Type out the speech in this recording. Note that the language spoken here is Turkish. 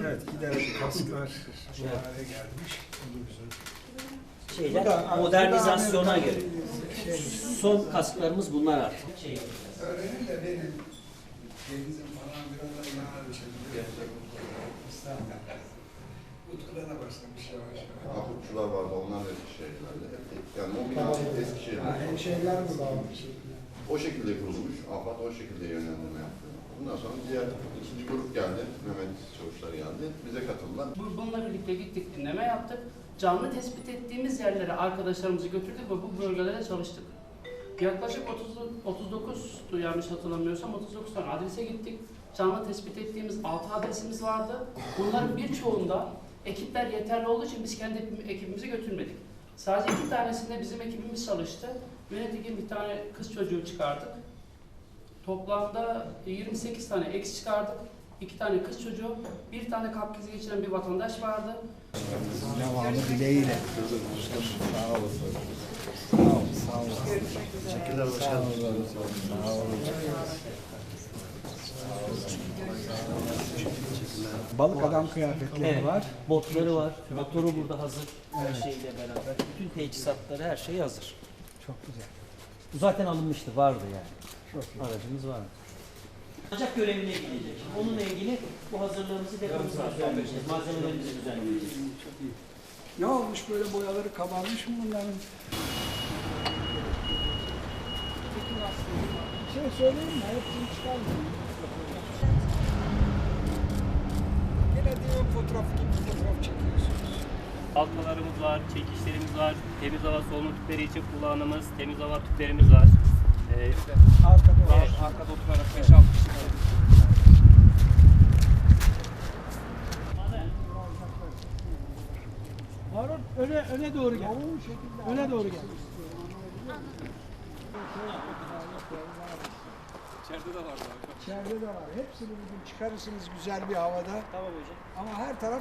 Evet giderek kasklar bu hale gelmiş. Şeyler da- modernizasyona da göre. Şey, Son kasklarımız bunlar artık. öğrenin de benim denizin falan biraz da yanar bir şekilde. İstanbul'da. Utku'da da başlamış yavaş yavaş. Ahutçular vardı, Eskişehirlerdi. Yani o bina Ha, Eskişehir'de. hemşehriler mi bağlamış? O şekilde kurulmuş. AFAD o şekilde yönlendirme yaptı. Bundan sonra diğer ikinci grup geldi. Mehmet Çavuşlar geldi. Bize katıldılar. Bu- Bununla birlikte gittik, dinleme yaptık. Canlı tespit ettiğimiz yerlere arkadaşlarımızı götürdük ve bu bölgelere çalıştık. Yaklaşık 30, 39 yanlış hatırlamıyorsam 39 tane adrese gittik. Canlı tespit ettiğimiz 6 adresimiz vardı. Bunların birçoğunda ekipler yeterli olduğu için biz kendi ekibimizi götürmedik. Sadece iki tanesinde bizim ekibimiz çalıştı. Yönetici bir tane kız çocuğu çıkardık. Toplamda 28 tane eks çıkardık. iki tane kız çocuğu, bir tane kalp geçiren bir vatandaş vardı. Devamı dileğiyle. Sağ olun. Sağ olun. Sağ olun. Teşekkürler başkanım. Sağ olun. Balık adam kıyafetleri Evet. var. Botları var. Motoru burada hazır. Her şeyle beraber. Bütün teçhizatları her şey hazır. Çok güzel. Bu zaten alınmıştı. Vardı yani. Çok iyi. Aracımız vardı. Ancak görevine gidecek. Onunla ilgili bu hazırlığımızı depomuza düzenleyeceğiz. Malzemelerimizi düzenleyeceğiz. Çok iyi. Ne olmuş böyle boyaları kabarmış mı bunların? Bir şey söyleyeyim mi? Hepsini çıkarmayın. Fotoğraf gibi fotoğraf çekiyorsunuz. Halkalarımız var, çekişlerimiz var, temiz hava solunum tüpleri için kullandığımız temiz hava tüplerimiz var. Ee, Arkada var. evet, arkada oturarak 5-6 kişi Harun öne öne doğru gel. Öne doğru gel. İçeride de var. Hepsini bugün çıkarırsınız güzel bir havada. Tamam hocam. Ama her taraf